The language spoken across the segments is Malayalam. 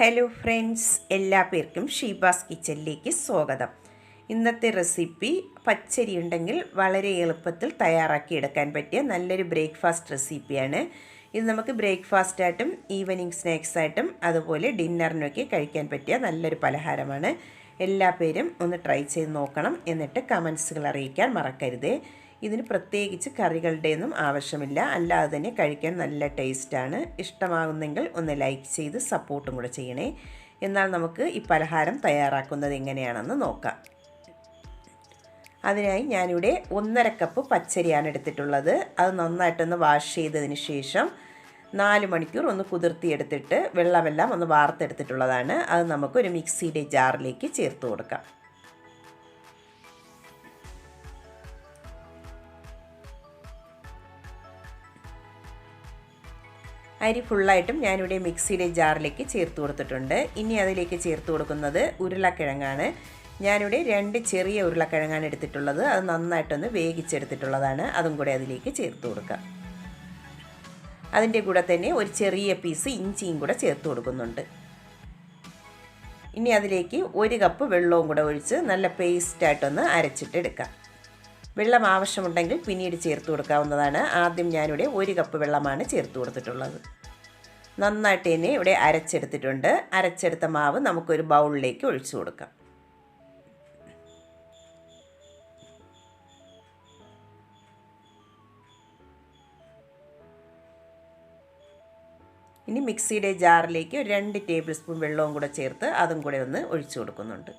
ഹലോ ഫ്രണ്ട്സ് എല്ലാ പേർക്കും ഷീബാസ് കിച്ചണിലേക്ക് സ്വാഗതം. ഇന്നത്തെ റെസിപ്പി പച്ചരി ഉണ്ടെങ്കിൽ വളരെ എളുപ്പത്തിൽ തയ്യാറാക്കി എടുക്കാൻ പറ്റിയ നല്ലൊരു ബ്രേക്ക്ഫാസ്റ്റ് റെസിപ്പിയാണ് ഇത് നമുക്ക് ബ്രേക്ക്ഫാസ്റ്റായിട്ടും ഈവനിങ് സ്നാക്സ് ആയിട്ടും അതുപോലെ ഡിന്നറിനൊക്കെ കഴിക്കാൻ പറ്റിയ നല്ലൊരു പലഹാരമാണ്. എല്ലാ പേരും ഒന്ന് ട്രൈ ചെയ്ത് നോക്കണം. എന്നിട്ട് കമൻസുകൾ അറിയിക്കാൻ മറക്കരുതേ. ഇതിന് പ്രത്യേകിച്ച് കറികളുടെയൊന്നും ആവശ്യമില്ല. അല്ലാതെ തന്നെ കഴിക്കാൻ നല്ല ടേസ്റ്റാണ്. ഇഷ്ടമാകുന്നെങ്കിൽ ഒന്ന് ലൈക്ക് ചെയ്ത് സപ്പോർട്ടും കൂടെ ചെയ്യണേ. എന്നാൽ നമുക്ക് ഈ പലഹാരം തയ്യാറാക്കുന്നത് എങ്ങനെയാണെന്ന് നോക്കാം. അതിനായി ഞാനിവിടെ ഒന്നര കപ്പ് പച്ചരിയാണ് എടുത്തിട്ടുള്ളത്. അത് നന്നായിട്ടൊന്ന് വാഷ് ചെയ്തതിന് ശേഷം നാല് മണിക്കൂർ ഒന്ന് കുതിർത്തിയെടുത്തിട്ട് വെള്ളമെല്ലാം ഒന്ന് വാർത്തെടുത്തിട്ടുള്ളതാണ്. അത് നമുക്കൊരു മിക്സിയുടെ ജാറിലേക്ക് ചേർത്ത് കൊടുക്കാം. അരി ഫുള്ളായിട്ടും ഞാനിവിടെ മിക്സിയുടെ ജാറിലേക്ക് ചേർത്ത് കൊടുത്തിട്ടുണ്ട്. ഇനി അതിലേക്ക് ചേർത്ത് കൊടുക്കുന്നത് ഉരുളക്കിഴങ്ങാണ്. ഞാനിവിടെ രണ്ട് ചെറിയ ഉരുളക്കിഴങ്ങാണ് എടുത്തിട്ടുള്ളത്. അത് നന്നായിട്ടൊന്ന് വേവിച്ചെടുത്തിട്ടുള്ളതാണ്. അതും കൂടെ അതിലേക്ക് ചേർത്ത് കൊടുക്കാം അതിന്റെ കൂടെ തന്നെ ഒരു ചെറിയ പീസ് ഇഞ്ചിയും കൂടെ ചേർത്ത് കൊടുക്കുന്നുണ്ട്. ഇനി അതിലേക്ക് ഒരു കപ്പ് വെള്ളവും കൂടെ ഒഴിച്ച് നല്ല പേസ്റ്റായിട്ടൊന്ന് അരച്ചിട്ടെടുക്കാം. വെള്ളം ആവശ്യമുണ്ടെങ്കിൽ പിന്നീട് ചേർത്ത് കൊടുക്കാവുന്നതാണ്. ആദ്യം ഞാനിവിടെ ഒരു കപ്പ് വെള്ളമാണ് ചേർത്ത് കൊടുത്തിട്ടുള്ളത്. നന്നായിട്ട് തന്നെ ഇവിടെ അരച്ചെടുത്തിട്ടുണ്ട്. അരച്ചെടുത്ത മാവ് നമുക്കൊരു ബൗളിലേക്ക് ഒഴിച്ചു കൊടുക്കാം. ഇനി മിക്സിയുടെ ജാറിലേക്ക് ഒരു രണ്ട് ടേബിൾ സ്പൂൺ വെള്ളവും കൂടെ ചേർത്ത് അതും കൂടെ ഒന്ന് ഒഴിച്ചു കൊടുക്കുന്നുണ്ട്.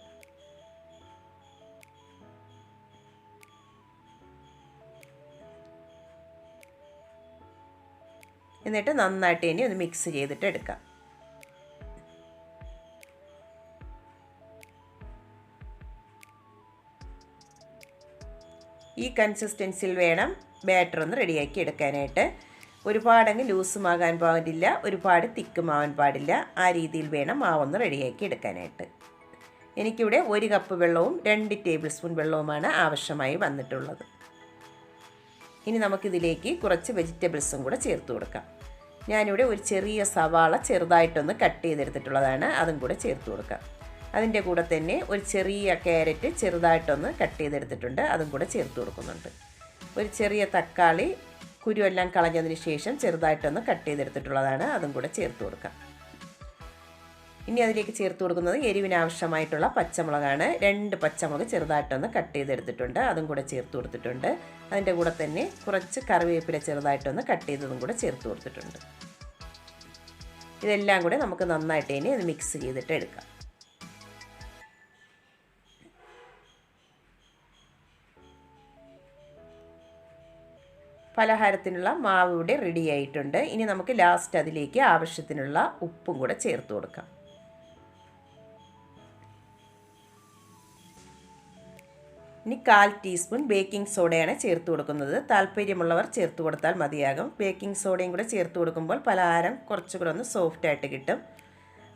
എന്നിട്ട് നന്നായിട്ട് ഇനി ഒന്ന് മിക്സ് ചെയ്തിട്ട് എടുക്കാം. ഈ കൺസിസ്റ്റൻസിയിൽ വേണം ബാറ്റർ ഒന്ന് റെഡിയാക്കി എടുക്കാനായിട്ട്. ഒരുപാടങ്ങ് ലൂസുമാകാൻ പാടില്ല ഒരുപാട് തിക്കുമാവാൻ പാടില്ല. ആ രീതിയിൽ വേണം മാവൊന്ന് റെഡിയാക്കി എടുക്കാനായിട്ട്. എനിക്കിവിടെ ഒരു കപ്പ് വെള്ളവും രണ്ട് ടേബിൾ സ്പൂൺ വെള്ളവുമാണ് ആവശ്യമായി വന്നിട്ടുള്ളത്. ഇനി നമുക്കിതിലേക്ക് കുറച്ച് വെജിറ്റബിൾസും കൂടെ ചേർത്ത് കൊടുക്കാം. ഞാനിവിടെ ഒരു ചെറിയ സവാള ചെറുതായിട്ടൊന്ന് കട്ട് ചെയ്തെടുത്തിട്ടുള്ളതാണ് അതും കൂടെ ചേർത്ത് കൊടുക്കാം. അതിന്റെ കൂടെ തന്നെ ഒരു ചെറിയ ക്യാരറ്റ് ചെറുതായിട്ടൊന്ന് കട്ട് ചെയ്തെടുത്തിട്ടുണ്ട് അതും കൂടെ ചേർത്ത് കൊടുക്കുന്നുണ്ട്. ഒരു ചെറിയ തക്കാളി കുരുവെല്ലാം കളഞ്ഞതിന് ശേഷം ചെറുതായിട്ടൊന്ന് കട്ട് ചെയ്തെടുത്തിട്ടുള്ളതാണ് അതും കൂടെ ചേർത്ത് കൊടുക്കാം. ഇനി അതിലേക്ക് ചേർത്ത് കൊടുക്കുന്നത് എരിവിനാവശ്യമായിട്ടുള്ള പച്ചമുളകാണ്. രണ്ട് പച്ചമുളക് ചെറുതായിട്ടൊന്ന് കട്ട് ചെയ്തെടുത്തിട്ടുണ്ട്. അതും കൂടെ ചേർത്ത് കൊടുത്തിട്ടുണ്ട്. അതിന്റെ കൂടെ തന്നെ കുറച്ച് കറിവേപ്പില ചെറുതായിട്ടൊന്ന് കട്ട് ചെയ്തതും കൂടെ ചേർത്ത് കൊടുത്തിട്ടുണ്ട്. ഇതെല്ലാം കൂടെ നമുക്ക് നന്നായിട്ട് ഇനി ഇത് മിക്സ് ചെയ്തിട്ട് എടുക്കാം. പലഹാരത്തിനുള്ള മാവ് ഇവിടെ റെഡി ആയിട്ടുണ്ട്. ഇനി നമുക്ക് ലാസ്റ്റ് അതിലേക്ക് ആവശ്യത്തിനുള്ള ഉപ്പും കൂടെ ചേർത്ത് കൊടുക്കാം. ഇനി കാൽ ടീസ്പൂൺ ബേക്കിംഗ് സോഡയാണ് ചേർത്ത് കൊടുക്കുന്നത്. താല്പര്യമുള്ളവർ ചേർത്ത് കൊടുത്താൽ മതിയാകും. ബേക്കിംഗ് സോഡയും കൂടെ ചേർത്ത് കൊടുക്കുമ്പോൾ പലഹാരം കുറച്ചുകൂടെ ഒന്ന് സോഫ്റ്റ് ആയിട്ട് കിട്ടും.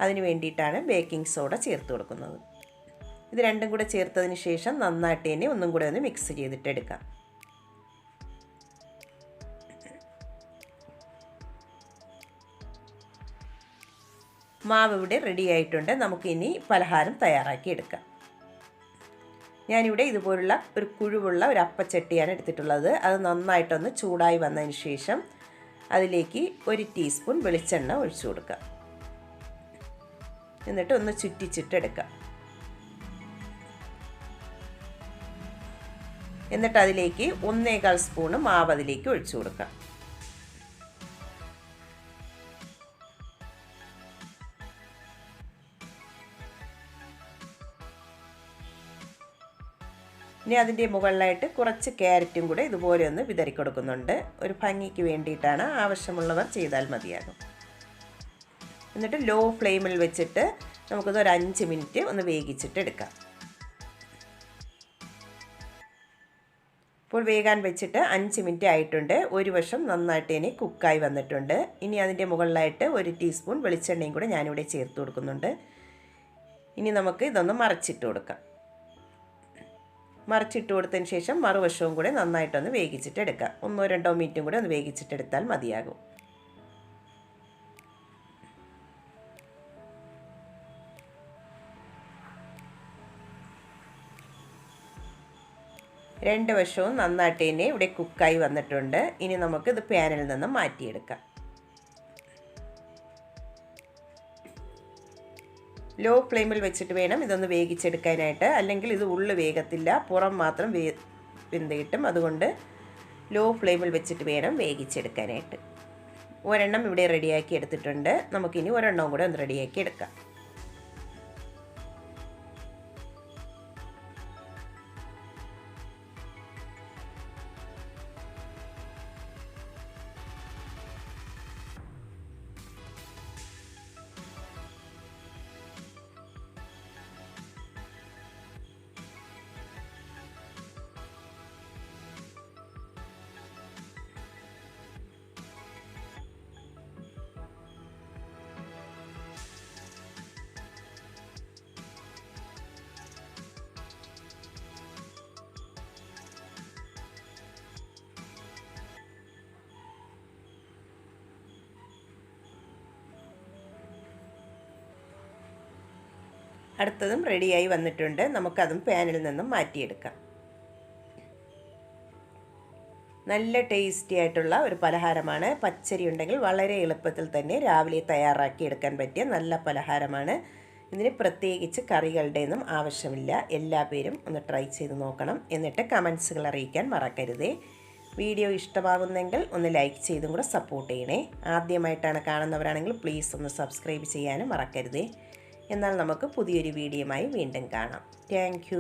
അതിന് വേണ്ടിയിട്ടാണ് ബേക്കിംഗ് സോഡ ചേർത്ത് കൊടുക്കുന്നത്. ഇത് രണ്ടും കൂടെ ചേർത്തതിന് ശേഷം നന്നായിട്ട് തന്നെ ഒന്നും കൂടെ ഒന്ന് മിക്സ് ചെയ്തിട്ട് എടുക്കാം. മാവ് ഇവിടെ റെഡി ആയിട്ടുണ്ട്. നമുക്കിനി പലഹാരം തയ്യാറാക്കി എടുക്കാം. ഞാനിവിടെ ഇതുപോലുള്ള ഒരു കുഴിവുള്ള ഒരു അപ്പച്ചട്ടിയാണ് എടുത്തിട്ടുള്ളത്. അത് നന്നായിട്ടൊന്ന് ചൂടായി വന്നതിന് ശേഷം അതിലേക്ക് ഒരു ടീസ്പൂൺ വെളിച്ചെണ്ണ ഒഴിച്ചു കൊടുക്കുക. എന്നിട്ട് ഒന്ന് ചുറ്റിച്ചിട്ടെടുക്കാം എന്നിട്ട് അതിലേക്ക് ഒന്നേകാൽ സ്പൂണ് മാവ് അതിലേക്ക് ഒഴിച്ചു കൊടുക്കാം ഇനി അതിന്റെ മുകളിലായിട്ട് കുറച്ച് ക്യാരറ്റും കൂടെ ഇതുപോലെ ഒന്ന് വിതറി കൊടുക്കുന്നുണ്ട്. ഒരു ഭംഗിക്ക് വേണ്ടിയിട്ടാണ് ആവശ്യമുള്ളവർ ചെയ്താൽ മതിയാകും. എന്നിട്ട് ലോ ഫ്ലെയിമിൽ വെച്ചിട്ട് നമുക്കത് ഒരു അഞ്ച് മിനിറ്റ് ഒന്ന് വേവിച്ചിട്ട് എടുക്കാം. ഇപ്പോൾ വേഗാൻ വെച്ചിട്ട് അഞ്ച് മിനിറ്റ് ആയിട്ടുണ്ട്. ഒരു വശം നന്നായിട്ട് ഇനി കുക്കായി വന്നിട്ടുണ്ട്. ഇനി അതിന്റെ മുകളിലായിട്ട് ഒരു ടീസ്പൂൺ വെളിച്ചെണ്ണയും കൂടെ ഞാനിവിടെ ചേർത്ത് കൊടുക്കുന്നുണ്ട്. ഇനി നമുക്ക് ഇതൊന്ന് മറച്ചിട്ട് കൊടുക്കാം. മറിച്ചിട്ട് കൊടുത്തതിന് ശേഷം മറുവശവും കൂടെ നന്നായിട്ടൊന്ന് വേവിച്ചിട്ടെടുക്കുക. ഒന്നോ രണ്ടോ മിനിറ്റും കൂടെ ഒന്ന് വേവിച്ചിട്ടെടുത്താൽ മതിയാകും. രണ്ട് വശവും നന്നായിട്ട് തന്നെ ഇവിടെ കുക്കായി വന്നിട്ടുണ്ട്. ഇനി നമുക്കിത് പാനിൽ നിന്ന് മാറ്റിയെടുക്കാം. ലോ ഫ്ലെയിമിൽ വെച്ചിട്ട് വേണം ഇതൊന്ന് വേവിച്ചെടുക്കാനായിട്ട്. അല്ലെങ്കിൽ ഇത് ഉള്ളു വേഗത്തില്ല പുറം മാത്രം വേ വെന്ത് അതുകൊണ്ട് ലോ ഫ്ലെയിമിൽ വെച്ചിട്ട് വേണം വേവിച്ചെടുക്കാനായിട്ട്. ഒരെണ്ണം ഇവിടെ റെഡിയാക്കി എടുത്തിട്ടുണ്ട്. നമുക്കിനി ഒരെണ്ണവും കൂടെ ഒന്ന് റെഡിയാക്കി എടുക്കാം. അടുത്തതും റെഡിയായി വന്നിട്ടുണ്ട്. നമുക്കതും പാനിൽ നിന്നും മാറ്റിയെടുക്കാം. നല്ല ടേസ്റ്റി ആയിട്ടുള്ള ഒരു പലഹാരമാണ്. പച്ചരി ഉണ്ടെങ്കിൽ വളരെ എളുപ്പത്തിൽ തന്നെ രാവിലെ തയ്യാറാക്കി എടുക്കാൻ പറ്റിയ നല്ല പലഹാരമാണ്. ഇതിന് പ്രത്യേകിച്ച് കറികളുടെയൊന്നും ആവശ്യമില്ല. എല്ലാ പേരും ഒന്ന് ട്രൈ ചെയ്ത് നോക്കണം. എന്നിട്ട് കമൻസുകൾ അറിയിക്കാൻ മറക്കരുതേ. വീഡിയോ ഇഷ്ടമാകുന്നെങ്കിൽ ഒന്ന് ലൈക്ക് ചെയ്തും കൂടെ സപ്പോർട്ട് ചെയ്യണേ. ആദ്യമായിട്ടാണ് കാണുന്നവരാണെങ്കിൽ പ്ലീസ് ഒന്ന് സബ്സ്ക്രൈബ് ചെയ്യാനും മറക്കരുതേ. എന്നാൽ നമുക്ക് പുതിയൊരു വീഡിയോയുമായി വീണ്ടും കാണാം. താങ്ക്